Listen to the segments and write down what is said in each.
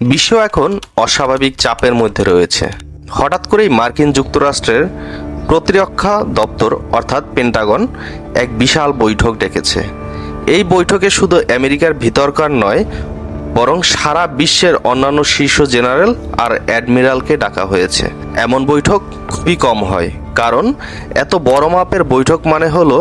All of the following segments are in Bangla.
বিশ্ব এখন অস্বাভাবিক চাপের মধ্যে রয়েছে। হঠাৎ করেই মার্কিন যুক্তরাষ্ট্রের প্রতিরক্ষা দপ্তর, অর্থাৎ পেন্টাগন, এক বিশাল বৈঠক ডেকেছে। এই বৈঠকে শুধু আমেরিকার ভিতরকার নয়, বরং সারা বিশ্বের অন্যান্য শীর্ষ জেনারেল আর অ্যাডমিরালকে ডাকা হয়েছে। এমন বৈঠক খুবই কম হয়, কারণ এত বড় মাপের বৈঠক মানে হলো,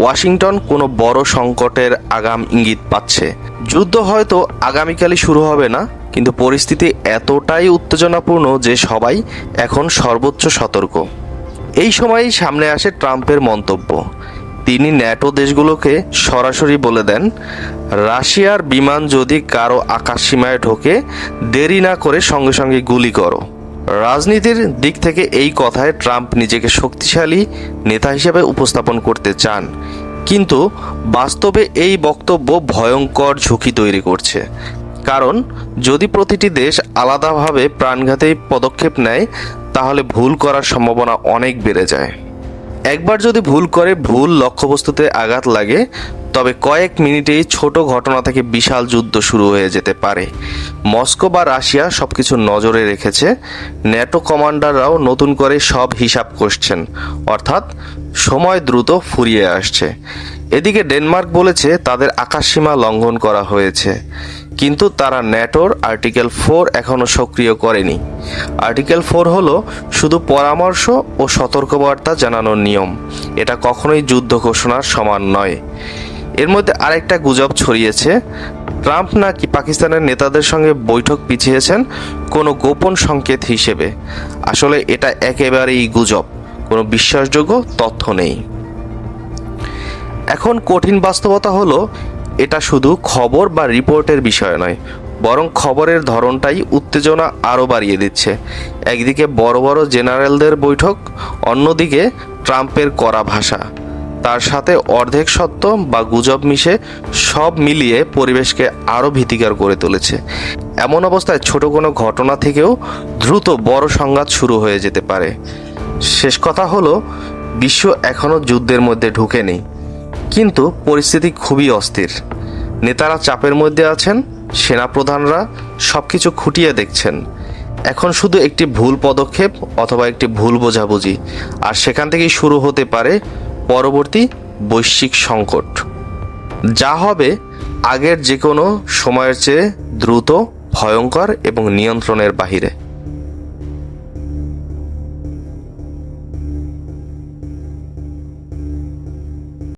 ওয়াশিংটন কোনো বড় সংকটের আগাম ইঙ্গিত পাচ্ছে। যুদ্ধ হয়তো আগামীকালই শুরু হবে না কিন্তু পরিস্থিতি এতটাই উত্তেজনাপূর্ণ যে সবাই এখন সর্বোচ্চ সতর্ক। এই সময়ই সামনে আসে ট্রাম্পের মন্তব্য। তিনি ন্যাটো দেশগুলোকে সরাসরি বলে দেন, রাশিয়ার বিমান যদি কারও আকাশসীমায় ঢোকে, দেরি না করে সঙ্গে সঙ্গে গুলি করো। রাজনীতির দিক থেকে এই কথায় ট্রাম্প নিজেকে শক্তিশালী নেতা হিসেবে উপস্থাপন করতে চান। কিন্তু বাস্তবে এই বক্তব্য ভয়ঙ্কর ঝুঁকি তৈরি করছে। কারণ, যদি প্রতিটি দেশ আলাদাভাবে প্রাণঘাতী পদক্ষেপ নেয়, তাহলে ভুল করার সম্ভাবনা অনেক বেড়ে যায়। একবার যদি ভুল করে ভুল লক্ষ্যবস্তুতে আঘাত লাগে, তবে কয়েক মিনিটেই ছোট ঘটনা থেকে বিশাল যুদ্ধ শুরু হয়ে যেতে পারে। মস্কো বা রাশিয়া সবকিছু নজরে রেখেছে। ন্যাটো কমান্ডাররাও নতুন করে সব হিসাব করছেন। অর্থাৎ সময় দ্রুত ফুরিয়ে আসছে। এদিকে ডেনমার্ক বলেছে তাদের আকাশসীমা লঙ্ঘন করা হয়েছে। কিন্তু তারা ন্যাটোর আর্টিকেল ফোর এখনও সক্রিয় করেনি। আর্টিকেল ফোর হলো শুধু পরামর্শ ও সতর্কবার্তা জানানোর নিয়ম। এটা কখনোই যুদ্ধ ঘোষণার সমান নয়। এর মধ্যে আরেকটা গুজব ছড়িয়েছে। ট্রাম্প নাকি পাকিস্তানের নেতাদের সঙ্গে বৈঠক পিছিয়েছেন কোনো গোপন সংকেত হিসেবে। আসলে এটা একেবারেই গুজব। কোনো বিশ্বাসযোগ্য তথ্য নেই। এখন কঠিন বাস্তবতা হলো, এটা শুধু খবর বা রিপোর্টের বিষয় নয়, বরং খবরের ধরনটাই উত্তেজনা আরও বাড়িয়ে দিচ্ছে। একদিকে বড় বড় জেনারেলদের বৈঠক, অন্যদিকে ট্রাম্পের কড়া ভাষা। তার সাথে অর্ধেক সত্য বা গুজব মিশে সব মিলিয়ে পরিবেশকে আরও ভীতিকর করে তুলেছে। এমন অবস্থায় ছোট কোনো ঘটনা থেকেও দ্রুত বড় সংঘাত শুরু হয়ে যেতে পারে। শেষ কথা হলো বিশ্ব এখনও যুদ্ধের মধ্যে ঢুকেনি, কিন্তু পরিস্থিতি খুবই অস্থির। নেতারা চাপের মধ্যে আছেন, সেনাপ্রধানরা সব কিছু খুঁটিয়ে দেখছেন। এখন শুধু একটি ভুল পদক্ষেপ অথবা একটি ভুল বোঝাবুঝি, আর সেখান থেকেই শুরু হতে পারে পরবর্তী বৈশ্বিক সংকট। যা হবে আগের যে কোনো সময়ের চেয়ে দ্রুত, ভয়ঙ্কর এবং নিয়ন্ত্রণের বাহিরে।